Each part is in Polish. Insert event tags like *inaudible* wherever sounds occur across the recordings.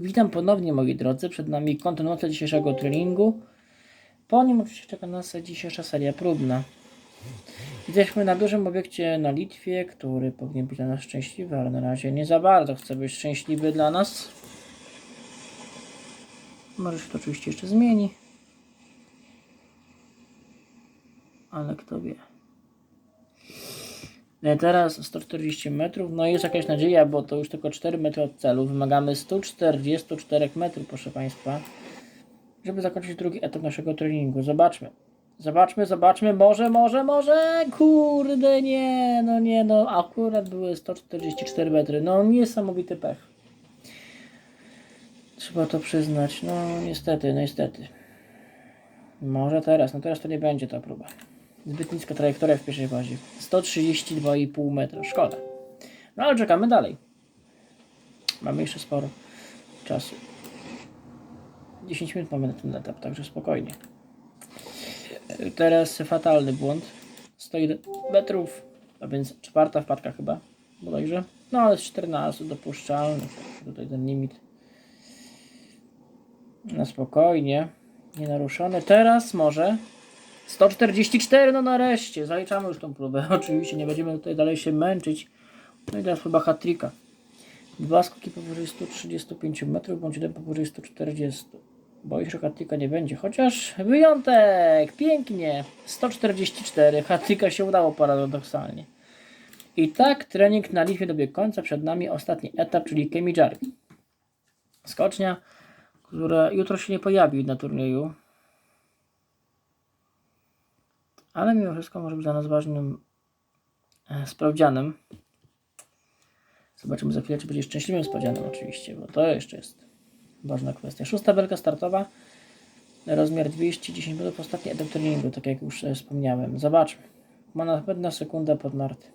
Witam ponownie moi drodzy, przed nami kontynuacja dzisiejszego treningu. Po nim oczywiście czeka nas dzisiejsza seria próbna. Jesteśmy na dużym obiekcie na Litwie, który powinien być dla nas szczęśliwy, ale na razie nie za bardzo chce być szczęśliwy dla nas. Może się to oczywiście jeszcze zmieni. Ale kto wie. E, Teraz 140 metrów. No jest jakaś nadzieja, bo to już tylko 4 metry od celu. Wymagamy 144 metrów, proszę Państwa, żeby zakończyć drugi etap naszego treningu. Zobaczmy. Zobaczmy, zobaczmy. Może, może, może. Kurde, nie. No nie, no akurat były 144 metry. No niesamowity pech. Trzeba to przyznać. No niestety, no niestety. Może teraz. No teraz to nie będzie ta próba. Zbyt niska trajektoria w pierwszej fazie. 132,5 metra. Szkoda. No ale czekamy dalej. Mamy jeszcze sporo czasu. 10 minut mamy na ten etap, także spokojnie. Teraz fatalny błąd. 101 metrów, a więc czwarta wpadka chyba, bodajże. No ale z 14 dopuszczalnych. Tutaj ten limit. Na spokojnie. Nienaruszony. Teraz może 144, no nareszcie, zaliczamy już tą próbę. *laughs* Oczywiście nie będziemy tutaj dalej się męczyć. No i teraz próba hat-tricka. Dwa skoki powyżej 135 metrów, bądź jeden powyżej 140. Boję się, że hat-tricka nie będzie, chociaż wyjątek, pięknie, 144, hat-tricka się udało paradoksalnie. I tak trening na Litwie dobiegł końca, przed nami ostatni etap, czyli Kemijari. Skocznia, która jutro się nie pojawi na turnieju, ale mimo wszystko może być dla nas ważnym e, sprawdzianem. Zobaczymy za chwilę, czy będzie szczęśliwym sprawdzianem oczywiście, bo to jeszcze jest ważna kwestia. Szósta belka startowa, rozmiar 210 metrów, ostatni etap treningu, tak jak już e, wspomniałem. Zobaczmy. Ma na pewno sekundę pod narty.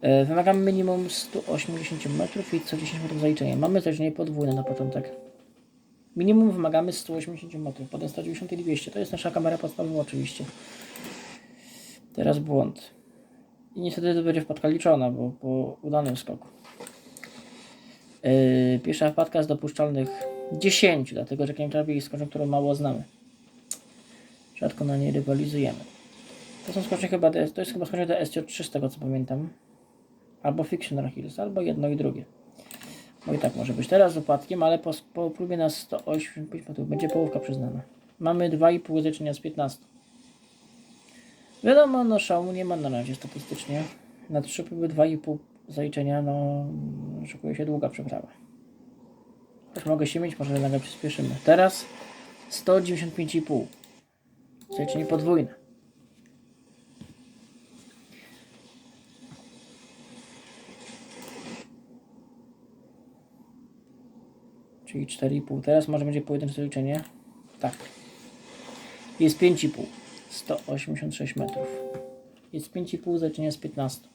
E, Wymagamy minimum 180 metrów i co 10 metrów zaliczenia. Mamy zaliczenie podwójne na początek. Minimum wymagamy 180 metrów, potem 190 i 200. To jest nasza kamera podstawowa oczywiście. Teraz błąd. I niestety to będzie wpadka liczona, bo po udanym skoku. Yy, pierwsza wpadka z dopuszczalnych 10, dlatego że Kemtrabi jest którą mało znamy. Rzadko na niej rywalizujemy. To są skocznie chyba, to jest chyba skocznie do SC3 z tego co pamiętam. Albo Fictional Hills, albo jedno i drugie. No i tak może być teraz z upadkiem, ale po, po próbie na 185 metrów będzie połówka przyznana. Mamy 2,5 zliczenia z 15. Wiadomo, no szału nie ma na razie statystycznie. Na 3 próby 2,5 zaliczenia, no szykuje się długa przeprawa. Choć mogę się mieć, może nagle przyspieszymy. Teraz 195,5. Zaliczenie podwójne. Czyli 4,5. Teraz może będzie pojedyncze zaliczenie. Tak. Jest 5,5. 186 metrów. Jest 5,5 zaliczenia z 15.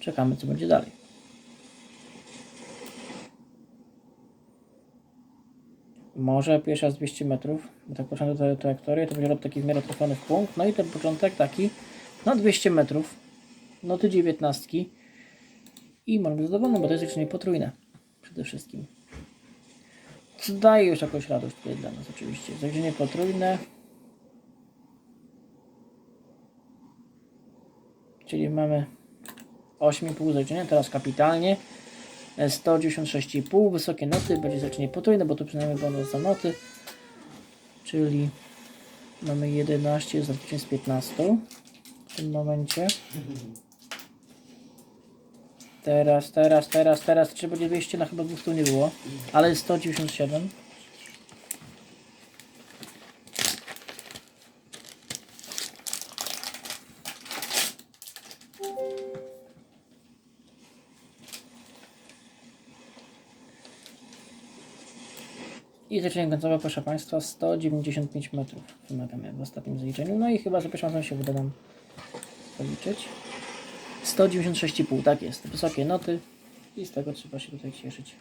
Czekamy co będzie dalej. Może pierwsza z 200 metrów, bo tak początek tej trajektorii, to będzie lot taki w miarę trafiony w punkt. No i ten początek taki na 200 metrów, noty 19 i może być zadowolony, bo to jest zaliczenie potrójne przede wszystkim. Daje już jakąś radość tutaj dla nas oczywiście. Zajrzenie potrójne. Czyli mamy 8,5 zaliczenia, teraz kapitalnie. E, 196,5, wysokie noty, będzie zaliczenie potrójne, bo tu przynajmniej bonus za noty. Czyli mamy 11 zaliczeń z 15 w tym momencie. Teraz, teraz, teraz, teraz, czy będzie 200? No chyba 200 nie było, ale 197. I zaczęcie końcowe, proszę Państwa, 195 metrów wymagamy w ostatnim zaliczeniu. No i chyba za pierwszym razem się uda nam policzyć. 196,5, tak jest. Wysokie noty i z tego trzeba się tutaj cieszyć.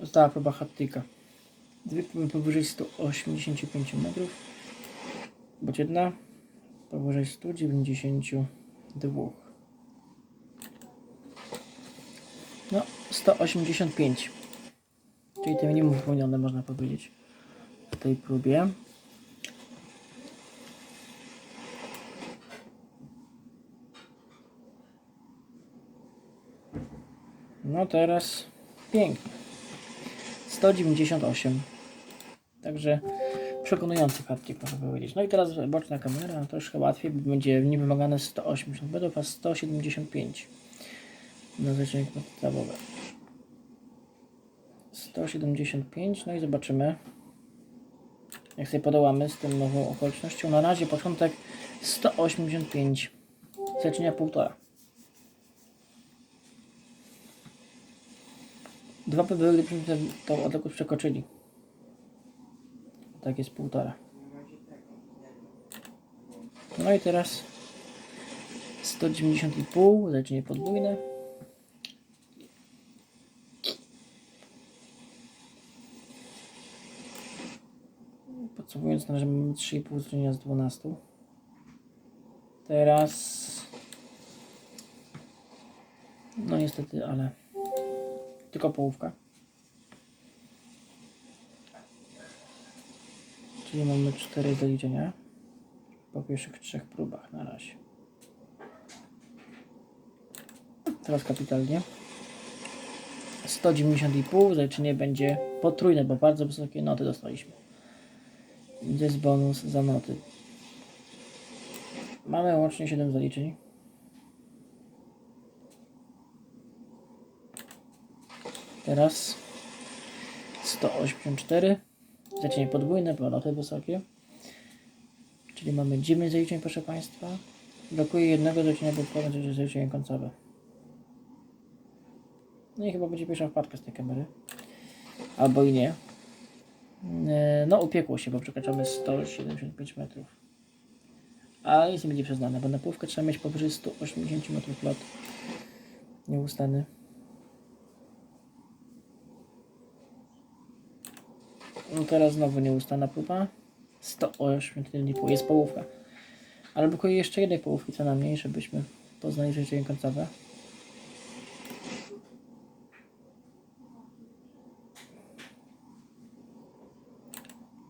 Została próba hattyka. Dwie próby powyżej 185 metrów. Bądź jedna powyżej 192. No, 185. Czyli te minimum wypełnione, można powiedzieć, w tej próbie. No teraz pięknie. 198. Także przekonujący kartik można powiedzieć. No i teraz boczna kamera, troszkę łatwiej, będzie nie wymagane 180 metrów, a 175 na zlecenie podstawowe. 175, no i zobaczymy jak sobie podołamy z tą nową okolicznością. Na razie początek 185, zlecenia półtora. Dwa PB, gdybyśmy tą odległość przekroczyli. Tak jest półtora. No i teraz 190,5, leczenie podwójne. Podsumowując, na mamy 3,5 zliczenia z 12. Teraz... No niestety, ale tylko połówka. Czyli mamy 4 zaliczenia po pierwszych trzech próbach na razie. Teraz kapitalnie. 190,5 zaliczenie będzie potrójne, bo bardzo wysokie noty dostaliśmy. To jest bonus za noty. Mamy łącznie 7 zaliczeń. Teraz 184. Zaliczenie podwójne, noty wysokie. Czyli mamy 9 zaliczeń, proszę Państwa. Brakuje jednego zaliczenia, że jest zaliczenie końcowe. No i chyba będzie pierwsza wpadka z tej kamery. Albo i nie. E, No, upiekło się, bo przekraczamy 175 metrów. Ale nic nie będzie przyznane, bo na połówkę trzeba mieć powyżej 180 metrów lot. Nieustany. Teraz znowu nieustana próba. 180,5 jest połówka. Ale brakuje jeszcze jednej połówki co najmniej, żebyśmy poznali życzenie końcowe.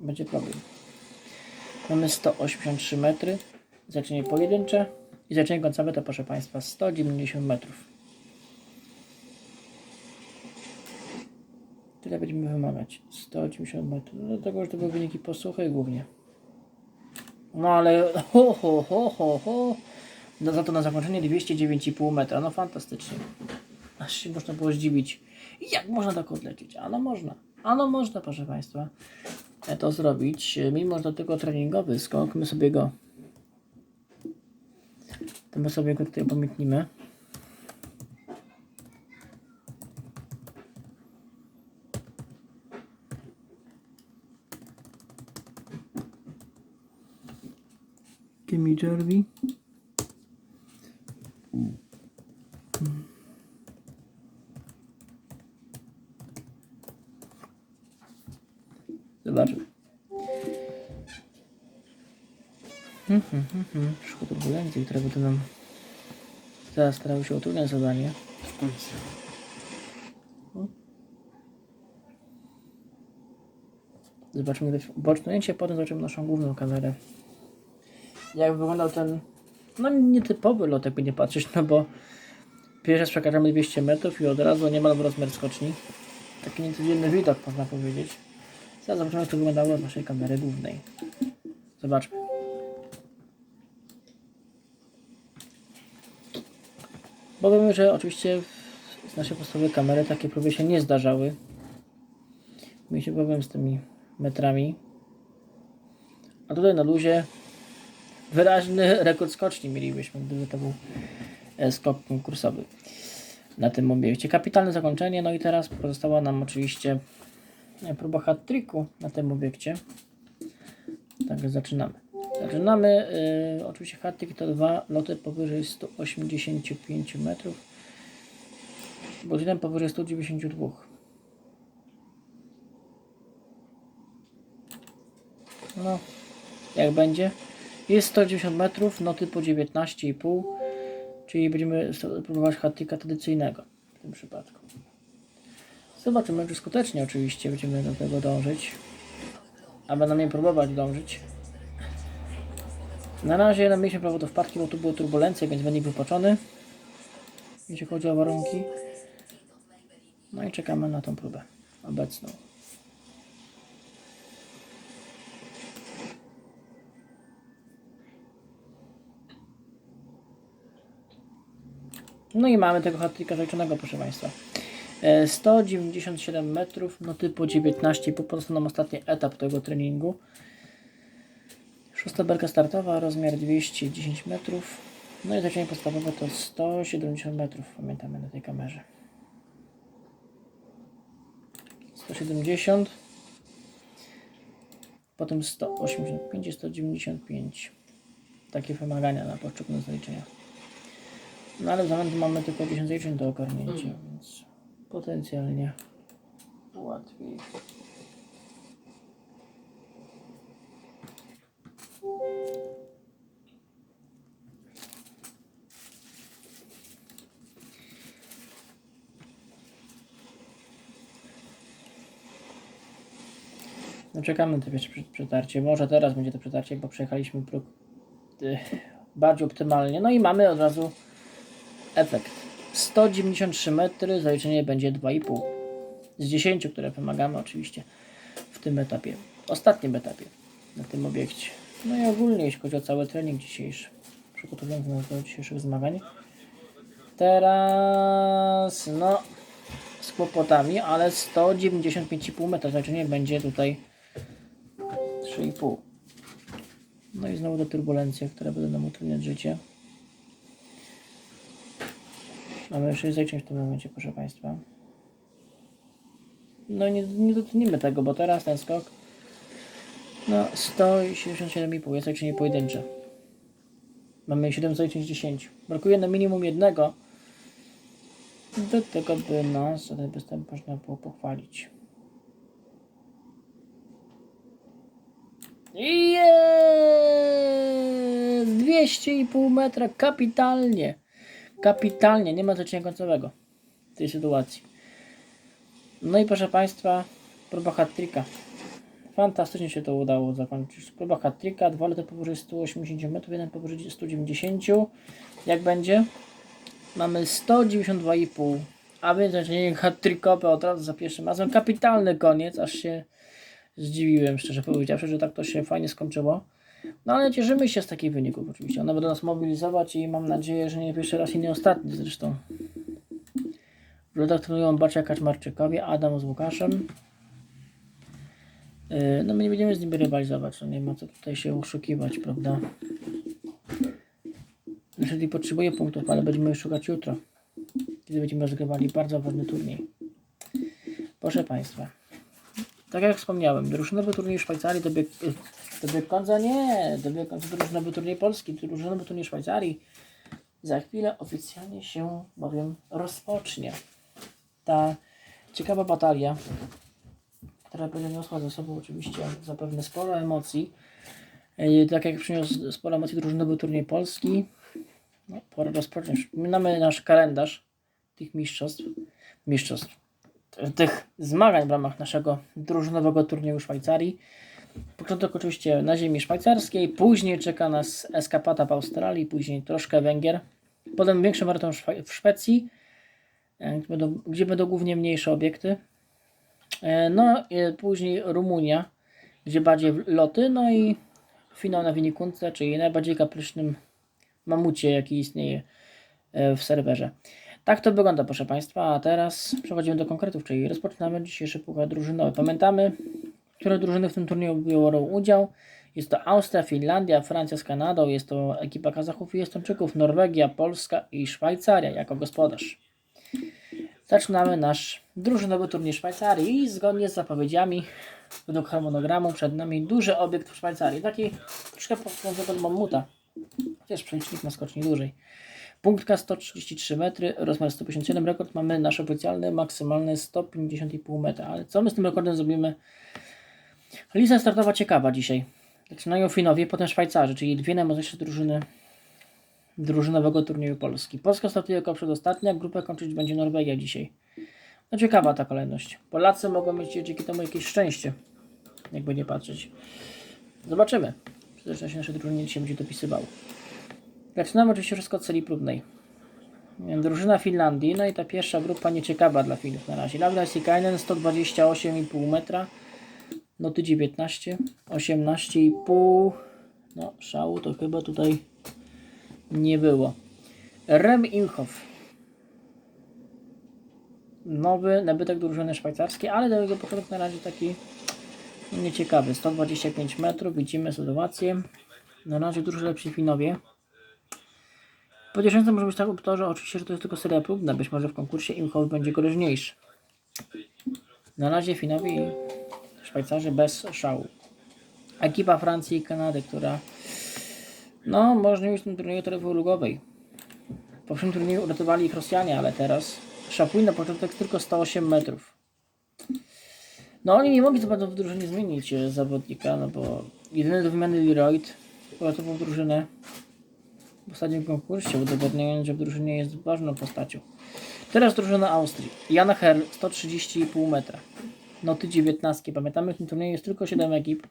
Będzie problem. Mamy 183 metry, zaczęcie pojedyncze i zaczęcie końcowe to proszę Państwa 190 metrów. Tyle będziemy wymagać. 180 metrów. No, Dlatego, że to były wyniki po suchej głównie. No ale ho, ho, ho, ho, ho. No za to na zakończenie 209,5 metra. No fantastycznie. Aż się można było zdziwić. Jak można tak odlecieć? Ano można. Ano można, proszę Państwa, to zrobić. Mimo, że to tylko treningowy skok, my sobie go to my sobie go tutaj upamiętnimy. Jerry. Zobaczmy. Hmm, hmm, hmm, hmm. Szkoda turbulencji, które będą nam teraz starały się utrudniać zadanie. Zobaczymy gdzieś boczne ujęcie, potem zobaczymy naszą główną kamerę. Jak wyglądał ten, no nietypowy lot, jakby nie patrzeć, no bo pierwszy raz przekraczamy 200 metrów i od razu niemal w rozmiar skoczni. Taki niecodzienny widok, można powiedzieć. Teraz zobaczymy, jak to wyglądało z naszej kamery głównej. Zobaczmy. Bo wiemy, że oczywiście z naszej podstawowej kamery takie próby się nie zdarzały. Mieliśmy problem z tymi metrami. A tutaj na luzie wyraźny rekord skoczni mielibyśmy, gdyby to był e, skok konkursowy na tym obiekcie. Kapitalne zakończenie, no i teraz pozostała nam oczywiście e, próba hat na tym obiekcie. Także zaczynamy. Zaczynamy. Yy, oczywiście hat to dwa loty powyżej 185 metrów. Godzinę powyżej 192. No, jak będzie? Jest 190 metrów, noty po 19,5, czyli będziemy próbować hatyka tradycyjnego w tym przypadku. Zobaczymy, czy skutecznie oczywiście będziemy do tego dążyć. A mnie próbować dążyć. Na razie no, mieliśmy prawo do wpadki, bo tu były turbulencje, więc będzie wypoczony. Jeśli chodzi o warunki. No i czekamy na tą próbę obecną. No i mamy tego hat-tricka zaliczonego, proszę Państwa. E, 197 metrów, no typu 19, po prostu nam ostatni etap tego treningu. Szósta belka startowa, rozmiar 210 metrów. No i zaczęcie podstawowe to 170 metrów, pamiętamy na tej kamerze. 170, potem 185 i 195. Takie wymagania na poszczególne zaliczenia. No ale w zamian mamy tylko 10 zaliczeń do ogarnięcia, więc potencjalnie łatwiej. No czekamy to prze- przetarcie. Może teraz będzie to przetarcie, bo przejechaliśmy próg y, bardziej optymalnie. No i mamy od razu efekt. 193 metry, zaliczenie będzie 2,5. Z 10, które wymagamy oczywiście w tym etapie. Ostatnim etapie na tym obiekcie. No i ogólnie jeśli chodzi o cały trening dzisiejszy. Przygotowując nas do dzisiejszych zmagań. Teraz no z kłopotami, ale 195,5 metra zaliczenie będzie tutaj 3,5. No i znowu te turbulencje, które będą nam utrudniać życie. Mamy 6 zajęć w tym momencie, proszę Państwa. No nie, nie dotknijmy tego, bo teraz ten skok no 177,5 jest zaliczenie pojedyncze. Mamy 7 zaliczeń z 10. Brakuje na minimum jednego. Do tego by nas ten występ można było pochwalić. Jest! 200,5 metra, kapitalnie. Kapitalnie, nie ma zacienia końcowego w tej sytuacji. No i proszę Państwa, próba hat-tricka. Fantastycznie się to udało zakończyć. Próba hat-tricka, dwa loty powyżej 180 metrów, jeden powyżej 190. Jak będzie? Mamy 192,5. A więc zaczęcie hat-trickowe od razu za pierwszym razem. Kapitalny koniec, aż się zdziwiłem, szczerze powiedziawszy, że tak to się fajnie skończyło. No ale cieszymy się z takich wyników oczywiście. One będą nas mobilizować i mam nadzieję, że nie pierwszy raz i nie ostatni zresztą. Trenują Bacia Kaczmarczykowie, Adam z Łukaszem. Yy, No my nie będziemy z nimi rywalizować, no nie ma co tutaj się oszukiwać, prawda? Jeżeli potrzebuję punktów, ale będziemy szukać jutro, kiedy będziemy rozgrywali bardzo ważny turniej. Proszę Państwa, tak jak wspomniałem, drużynowy turniej Szwajcarii dobiegł, dobiegł końca, nie, dobiegł końca drużynowy turniej Polski, drużynowy turniej Szwajcarii za chwilę oficjalnie się bowiem rozpocznie. Ta ciekawa batalia, która będzie niosła ze sobą oczywiście zapewne sporo emocji, tak jak przyniósł sporo emocji drużynowy turniej Polski, no, pora rozpocząć. Przypominamy nasz kalendarz tych mistrzostw, mistrzostw, tych zmagań w ramach naszego drużynowego turnieju Szwajcarii. Początek oczywiście na ziemi szwajcarskiej, później czeka nas eskapata w Australii, później troszkę Węgier, potem większy maraton w Szwe- w Szwecji, e, gdzie będą, gdzie będą głównie mniejsze obiekty. E, No, później Rumunia, gdzie bardziej loty, no i finał na Winikunce, czyli najbardziej kapryśnym mamucie, jaki istnieje e, w serwerze. Tak to wygląda, proszę Państwa. A teraz przechodzimy do konkretów, czyli rozpoczynamy dzisiejszy puchar drużynowy. Pamiętamy, które drużyny w tym turnieju biorą udział. Jest to Austria, Finlandia, Francja z Kanadą, jest to ekipa Kazachów i Estończyków, Norwegia, Polska i Szwajcaria jako gospodarz. Zaczynamy nasz drużynowy turniej Szwajcarii i zgodnie z zapowiedziami, według harmonogramu, przed nami duży obiekt w Szwajcarii. Taki troszkę podchodzący do mamuta, chociaż przelicznik ma skocznie dłużej. Punktka 133 metry, rozmiar 157, rekord mamy nasz oficjalny, maksymalny 150,5 metra. Ale co my z tym rekordem zrobimy? Lista startowa ciekawa dzisiaj. Zaczynają Finowie, potem Szwajcarzy, czyli dwie najmocniejsze drużyny drużynowego turnieju Polski. Polska startuje jako przedostatnia, grupę kończyć będzie Norwegia dzisiaj. No ciekawa ta kolejność. Polacy mogą mieć dzięki temu jakieś szczęście, jakby nie patrzeć. Zobaczymy. Zresztą się nasze drużyny dzisiaj będzie dopisywało. Zaczynamy oczywiście wszystko od celi próbnej. Drużyna Finlandii, no i ta pierwsza grupa nieciekawa dla Finów na razie. Laura Sikainen 128,5 metra, noty 19, 18,5. No, szału to chyba tutaj nie było. Rem Imhoff. Nowy nabytek drużyny szwajcarskiej, ale do jego początek na razie taki nieciekawy. 125 metrów, widzimy sytuację. Na razie dużo lepsi Finowie. Pocieszające może być tak to, że oczywiście, że to jest tylko seria próbna. Być może w konkursie Imhoff będzie groźniejszy. Na razie Finowie i Szwajcarzy bez szału. Ekipa Francji i Kanady, która no, można już w tym turnieju trefy lugowej. W poprzednim turnieju uratowali ich Rosjanie, ale teraz Szapuj na początek tylko 108 metrów. No oni nie mogli za bardzo w drużynie zmienić e, zawodnika, no bo jedyny do wymiany Leroyd uratował drużynę w konkursie, udowodniając, że w drużynie jest ważną postacią. Teraz drużyna Austrii. Jana Herl, 130,5 metra. Noty 19. Pamiętamy, w tym turnieju jest tylko 7 ekip.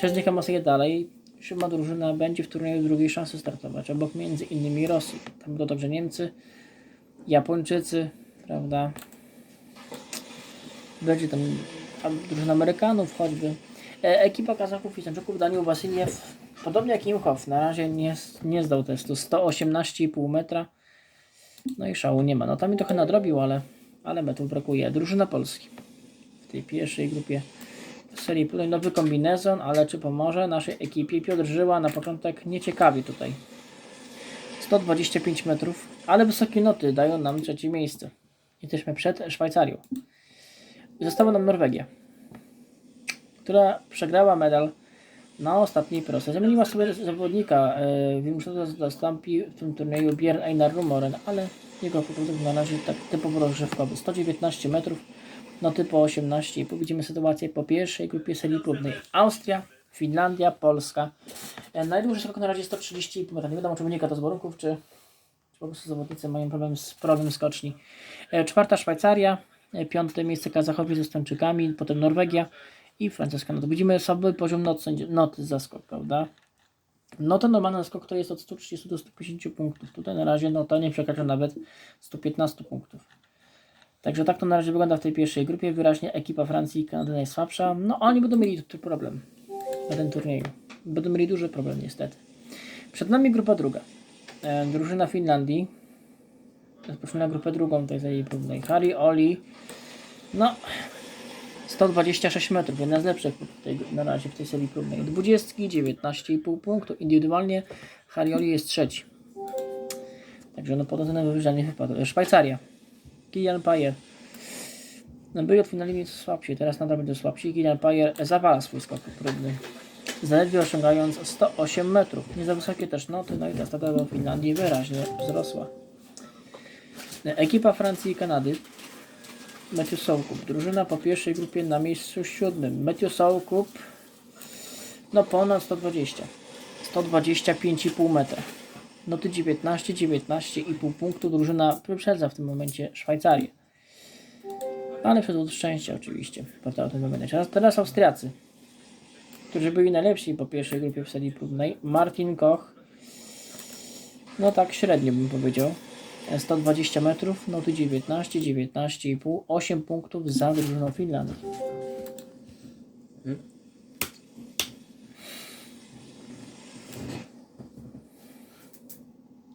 6 nich awansuje dalej. Siódma drużyna będzie w turnieju drugiej szansy startować, obok między innymi Rosji. Tam będą także Niemcy, Japończycy, prawda? Będzie tam drużyna Amerykanów choćby. E, ekipa Kazachów i Stańczyków Daniel Wasiliew, podobnie jak Imhoff, na razie nie, nie zdał testu. 118,5 metra. No i szału nie ma. No tam mi trochę nadrobił, ale, ale metrów brakuje. Drużyna Polski w tej pierwszej grupie serii nowy kombinezon, ale czy pomoże naszej ekipie? Piotr Żyła na początek nieciekawie tutaj. 125 metrów, ale wysokie noty dają nam trzecie miejsce. Jesteśmy przed Szwajcarią. Została nam Norwegia, która przegrała medal na ostatniej prostej. Zamieniła sobie zawodnika, yy, wymuszono zastąpi w tym turnieju Björn Einar Rumoren, ale jego początek na razie tak typowo rozgrzewkowy. 119 metrów, noty po 18 i widzimy sytuację po pierwszej grupie serii próbnej. Austria, Finlandia, Polska. E, najdłuższy skok na razie 130,5 metra. Nie wiadomo, czy wynika to z warunków, czy, czy po prostu zawodnicy mają problem z problem skoczni. E, czwarta Szwajcaria, e, piąte miejsce Kazachowie ze Stończykami, potem Norwegia i Francja z Kanadą. Widzimy sobie poziom not, noty za prawda? No to normalny skok to jest od 130 do 150 punktów. Tutaj na razie nota nie przekracza nawet 115 punktów. Także tak to na razie wygląda w tej pierwszej grupie. Wyraźnie ekipa Francji i Kanady najsłabsza. No oni będą mieli tu problem na tym turnieju. Będą mieli duży problem niestety. Przed nami grupa druga. E, drużyna Finlandii. Rozpoczynamy na grupę drugą tej serii próbnej. Harry, Oli. No, 126 metrów, jedna z lepszych w tej, na razie w tej serii próbnej. 20, 19,5 punktu. Indywidualnie Harry Oli jest trzeci. Także no pod ocenę wywyżej nie wypadł. E, Szwajcaria. Kilian Pajer. No byli od finali nieco słabsi, teraz nadal będą słabsi. Kilian Pajer zawala swój skok próbny. Zaledwie osiągając 108 metrów. Nie za wysokie też noty, no i ta strata do Finlandii wyraźnie wzrosła. Ekipa Francji i Kanady. Matthew Soukup. Drużyna po pierwszej grupie na miejscu siódmym. Matthew Soukup no ponad 120. 125,5 metra. Noty 19, 19,5 punktu. Drużyna wyprzedza w tym momencie Szwajcarię. Ale przez od szczęścia oczywiście. Prawda, o tym momencie. Teraz, teraz Austriacy, którzy byli najlepsi po pierwszej grupie w serii próbnej. Martin Koch. No tak średnio bym powiedział. 120 metrów, noty 19, 19,5, 8 punktów za drużyną Finlandii.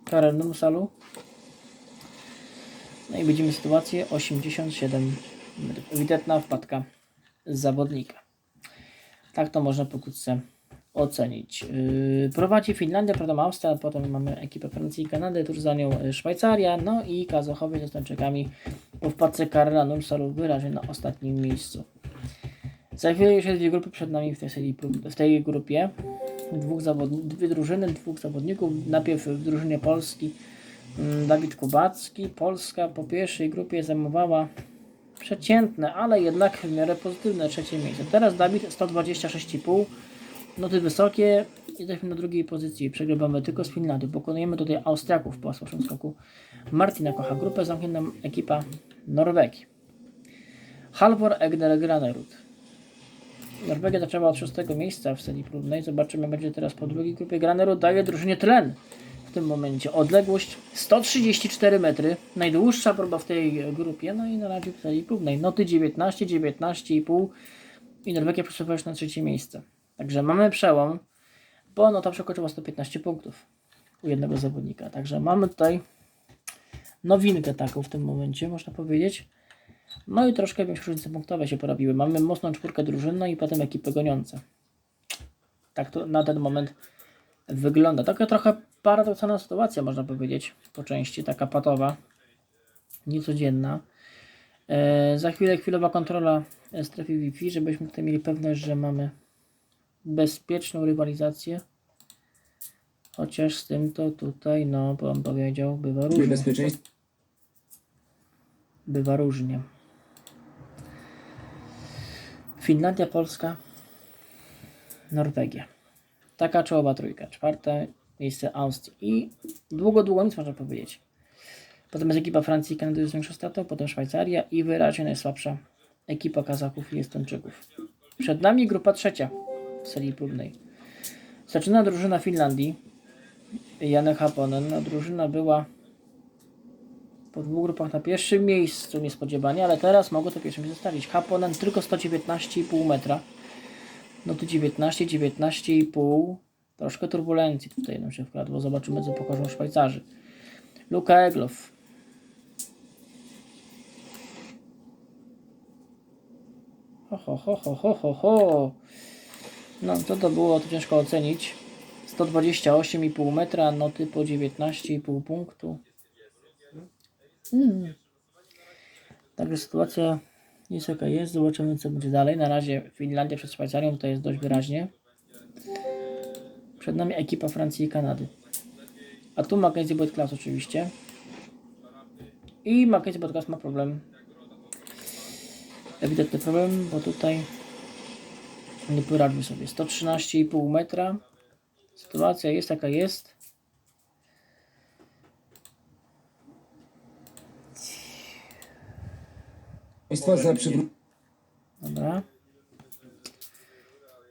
Karel Numsalu. No i widzimy sytuację 87 metrów. Ewidentna wpadka zawodnika. Tak to można pokrótce ocenić. Yy, prowadzi Finlandia, potem Austria, potem mamy ekipę Francji i Kanady, tuż za nią yy, Szwajcaria, no i Kazachowie ze Stańczykami po wpadce Karla Numsalu wyraźnie na ostatnim miejscu. Za chwilę jeszcze dwie grupy przed nami w tej, serii, w tej grupie. Dwóch zawodni- dwie drużyny, dwóch zawodników. Najpierw w drużynie Polski mm, Dawid Kubacki. Polska po pierwszej grupie zajmowała przeciętne, ale jednak w miarę pozytywne trzecie miejsce. Teraz Dawid 126,5 Noty wysokie. Jesteśmy na drugiej pozycji. Przegrywamy tylko z Finlandią. Pokonujemy tutaj Austriaków po słabszym skoku. Martina kocha grupę. Zamknięta ekipa Norwegii. Halvor Egner Granerud. Norwegia zaczęła od szóstego miejsca w serii próbnej. Zobaczymy, jak będzie teraz po drugiej grupie. Granerud daje drużynie tlen w tym momencie. Odległość 134 metry. Najdłuższa próba w tej grupie. No i na razie w serii próbnej. Noty 19, 19,5 i Norwegia przesuwa się na trzecie miejsce. Także mamy przełom, bo nota przekroczyła 115 punktów u jednego zawodnika. Także mamy tutaj nowinkę taką w tym momencie, można powiedzieć. No i troszkę większe różnice punktowe się porobiły. Mamy mocną czwórkę drużynną i potem ekipy goniące. Tak to na ten moment wygląda. Taka trochę paradoksalna sytuacja, można powiedzieć, po części, taka patowa, niecodzienna. E, za chwilę chwilowa kontrola strefy Wi-Fi, żebyśmy tutaj mieli pewność, że mamy bezpieczną rywalizację. Chociaż z tym to tutaj, no, bym powiedział, bywa różnie. Niebezpieczeństwo Bywa różnie. Finlandia, Polska, Norwegia. Taka czołowa trójka. Czwarte miejsce Austrii. I długo, długo nic można powiedzieć. Potem jest ekipa Francji i Kanady z większą stratą, potem Szwajcaria i wyraźnie najsłabsza ekipa Kazachów i Estończyków. Przed nami grupa trzecia serii próbnej. Zaczyna drużyna Finlandii. Janek Haponen. No, drużyna była po dwóch grupach na pierwszym miejscu niespodziewanie, ale teraz mogą to pierwszym zostawić. Haponen tylko 119,5 metra. No to 19, 19,5. Troszkę turbulencji tutaj nam się wkradło. Zobaczymy co pokażą Szwajcarzy. Luka Eglow. Ho, ho, ho, ho, ho, ho. No co to było, to ciężko ocenić. 128,5 metra, noty po 19,5 punktu. Hmm. Także sytuacja jest jaka jest. Zobaczymy, co będzie dalej. Na razie Finlandia przed Szwajcarią to jest dość wyraźnie. Przed nami ekipa Francji i Kanady. A tu Mackenzie Class oczywiście. I Mackenzie Class ma problem. Ewidentny problem, bo tutaj nie poradził sobie. 113,5 metra. Sytuacja jest jaka jest. za przywrócenie Dobra.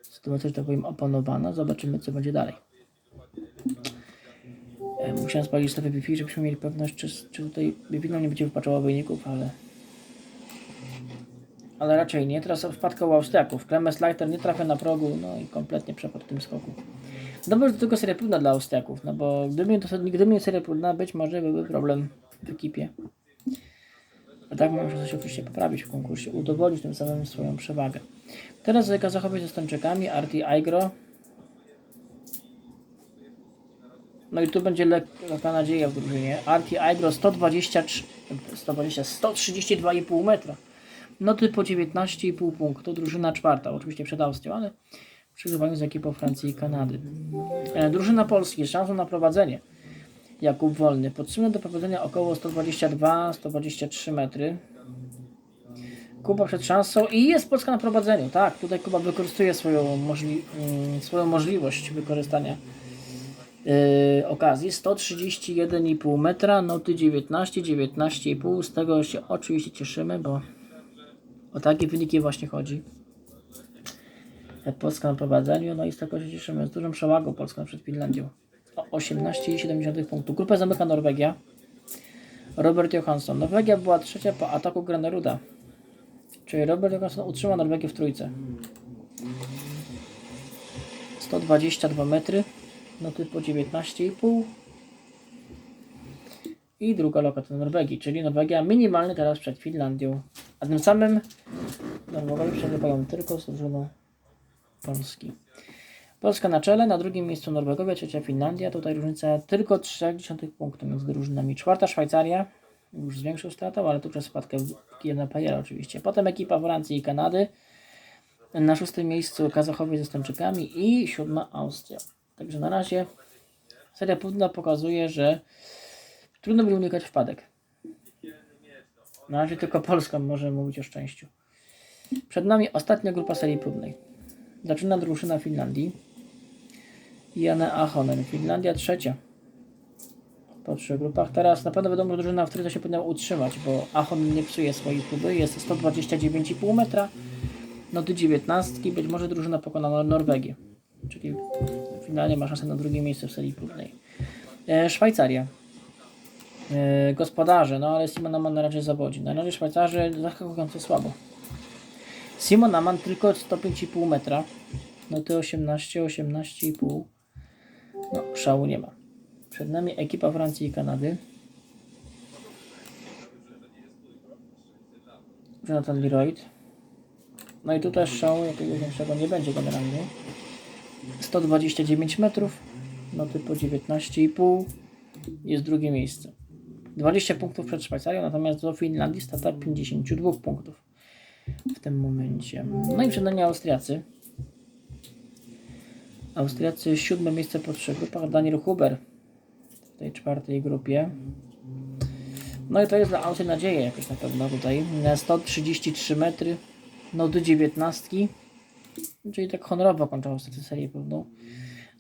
Sytuacja, że tak powiem, opanowana. Zobaczymy, co będzie dalej. E, Musiałem spalić strefę Wi-Fi, żebyśmy mieli pewność, czy, czy tutaj Wi-Fi nam nie będzie wypaczało wyników, ale... Ale raczej nie. Teraz wpadka u Austriaków. Clemens Leiter nie trafia na progu, no i kompletnie przepadł w tym skoku. Dobrze, że to tylko seria próbna dla Austriaków, no bo gdyby to gdyby nie seria próbna, być może byłby problem w ekipie. A tak może się oczywiście poprawić w konkursie, udowodnić tym samym swoją przewagę. Teraz Kazachowie ze Stończykami, Arti Aigro. No i tu będzie lekka nadzieja w drużynie. Arti Aigro 123, 120, 132,5 metra. Noty po 19,5 punktu. Drużyna czwarta, oczywiście przed Austrią, ale w przegrywaniu z ekipą Francji i Kanady. E, Drużyna Polski z szansą na prowadzenie. Jakub Wolny. Podtrzymane do prowadzenia około 122-123 metry. Kuba przed szansą i jest Polska na prowadzeniu. Tak, tutaj Kuba wykorzystuje swoją, możli mm, swoją możliwość wykorzystania yy, okazji. 131,5 metra, noty 19, 19,5. Z tego się oczywiście cieszymy, bo o takie wyniki właśnie chodzi. Polska na prowadzeniu, no i z tego się cieszymy. Z dużą przewagą Polska przed Finlandią. O 18,7 punktu. Grupę zamyka Norwegia. Robert Johansson. Norwegia była trzecia po ataku Graneruda. Czyli Robert Johansson utrzyma Norwegię w trójce. 122 metry. Noty po 19,5. I druga lokata Norwegii, czyli Norwegia minimalny teraz przed Finlandią. A tym samym Norwegowie przegrywają tylko z drużyną Polski. Polska na czele, na drugim miejscu Norwegowie, trzecia Finlandia. Tutaj różnica tylko 0,3 punktu między drużynami. Czwarta Szwajcaria, już z większą stratą, ale tu przez spadkę jedna pajera oczywiście. Potem ekipa Francji i Kanady. Na szóstym miejscu Kazachowie ze Stończykami i siódma Austria. Także na razie seria próbna pokazuje, że trudno będzie unikać wpadek. Na razie tylko Polska może mówić o szczęściu. Przed nami ostatnia grupa serii próbnej. Zaczyna drużyna Finlandii. Janne Ahonen. Finlandia trzecia. Po trzech grupach. Teraz na pewno wiadomo, że drużyna, w której się powinna utrzymać, bo Ahonen nie psuje swojej próby. Jest 129,5 metra. No do 19. Być może drużyna pokona Nor- Norwegię. Czyli finalnie ma szansę na drugie miejsce w serii próbnej. E, Szwajcaria. E, gospodarze, no ale Simon Aman na razie zawodzi. Na razie Szwajcarzy zaskakująco słabo. Simon Aman tylko 105,5 metra. No to 18, 18,5. No, szału nie ma. Przed nami ekipa Francji i Kanady. Jonathan Leroyd. No i tu też szału jakiegoś większego nie będzie generalnie. 129 metrów. No to po 19,5 jest drugie miejsce. 20 punktów przed Szwajcarią, natomiast do Finlandii stata 52 punktów w tym momencie. No i przed Austriacy. Austriacy siódme miejsce po trzech grupach. Daniel Huber w tej czwartej grupie. No i to jest dla Austrii nadzieja jakaś na pewno tutaj. Na 133 metry. No do 19. Czyli tak honorowo kończą Austriacy serię pewną.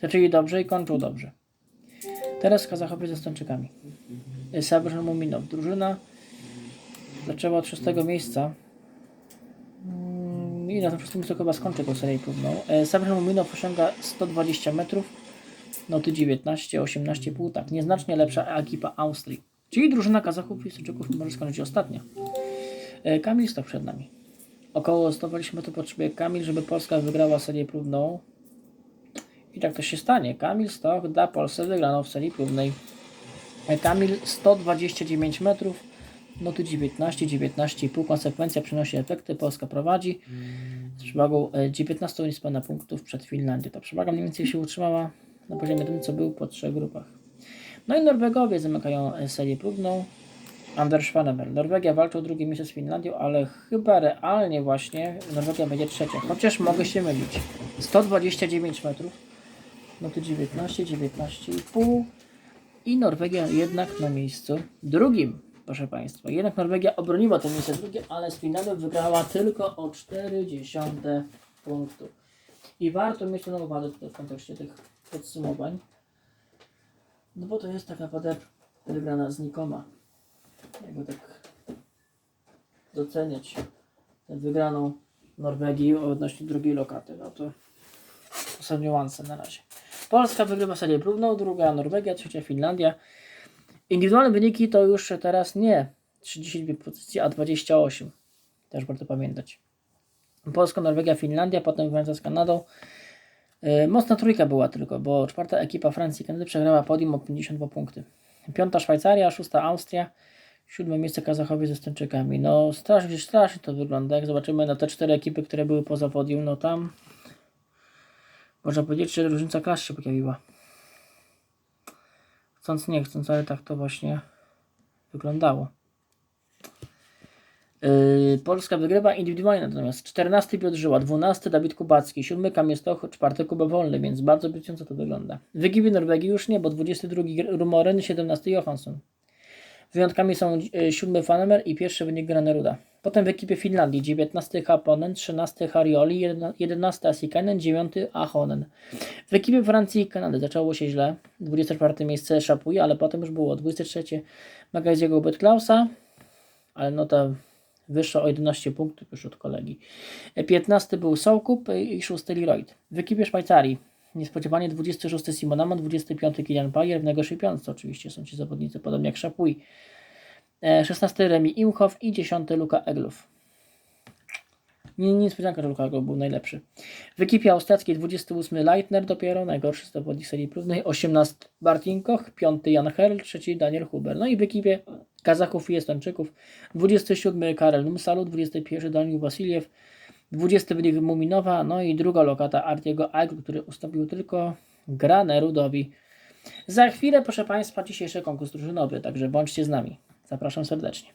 Zaczęli dobrze i kończą dobrze. Teraz Kazachowie ze Stończykami. Sabrzan Muminow. Drużyna zaczęła od szóstego miejsca. Mm, I na tym szóstym miejscu chyba skończy tą serię próbną. E, Sabrzan Muminow osiąga 120 metrów. Noty 19, 18,5. Tak, nieznacznie lepsza ekipa Austrii. Czyli drużyna Kazachów i Stończyków może skończyć ostatnia. E, Kamil Stok przed nami. Około 120 metrów potrzebuje Kamil, żeby Polska wygrała serię próbną. I tak to się stanie. Kamil Stoch da Polsce wygraną w serii próbnej. E, Kamil 129 metrów, noty 19, 19,5. Konsekwencja przynosi efekty. Polska prowadzi z przewagą e, 19 niespełna punktów przed Finlandią. Ta przewaga mniej więcej się utrzymała na poziomie tym, co był po trzech grupach. No i Norwegowie zamykają e, serię próbną. Anders Schwanemer. Norwegia walczy o drugie miejsce z Finlandią, ale chyba realnie właśnie Norwegia będzie trzecia. Chociaż mogę się mylić. 129 metrów. No to 19, 19,5 i Norwegia jednak na miejscu drugim, proszę Państwa. Jednak Norwegia obroniła to miejsce drugie, ale z Finlandią wygrała tylko o 40 punktu. I warto mieć to na uwadze tutaj w kontekście tych podsumowań. No bo to jest tak naprawdę wygrana znikoma. Jakby tak doceniać tę wygraną Norwegii odnośnie drugiej lokaty. No to są niuanse na razie. Polska wygrywa serię próbną, druga Norwegia, trzecia Finlandia. Indywidualne wyniki to już teraz nie 32 pozycje, a 28. Też warto pamiętać. Polska, Norwegia, Finlandia, potem Francja z Kanadą. Yy, mocna trójka była tylko, bo czwarta ekipa Francji i Kanady przegrała podium o 52 punkty. Piąta Szwajcaria, szósta Austria, siódme miejsce Kazachowie ze Stończykami. No strasznie, strasznie to wygląda. Jak zobaczymy na te cztery ekipy, które były poza podium, no tam można powiedzieć, że różnica klas się pojawiła. Chcąc nie chcąc, ale tak to właśnie wyglądało. Yy, Polska wygrywa indywidualnie natomiast 14 Piotr Żyła, 12 Dawid Kubacki, 7 Kamil Stoch, 4 Kuba Wolny, więc bardzo obiecująco to wygląda. W ekipie Norwegii już nie, bo 22 Rumoren, 17 Johansson. Wyjątkami są y, 7 Fanemer i pierwszy wynik Graneruda. Potem w ekipie Finlandii 19 Haponen, 13 Harioli, 11 Asikainen, 9 Ahonen. W ekipie Francji i Kanady zaczęło się źle. 24 miejsce Szapuje, ale potem już było 23 Magaziego Betklausa, ale nota wyższa o 11 punktów już od kolegi. 15 był Soukup i 6 Leroyd. W ekipie Szwajcarii niespodziewanie 26 Simonama, 25 Kilian Pajer, w najgorszej oczywiście są ci zawodnicy, podobnie jak Szapuj. E, 16 Remi Imhoff i 10 Luka Eglow. Nie, nie niespodzianka, że Luka Eglow był najlepszy. W ekipie austriackiej 28 Leitner dopiero, najgorszy zawodnik serii próbnej, 18 Bartin Koch, 5 Jan Herl, 3 Daniel Huber. No i w ekipie Kazachów i Estończyków 27 Karel Numsalu, 21 Daniel Wasiliew, 20 wynik Muminowa, no i druga lokata Artiego Agru, który ustąpił tylko Granerudowi. Za chwilę, proszę Państwa, dzisiejszy konkurs drużynowy, także bądźcie z nami. Zapraszam serdecznie.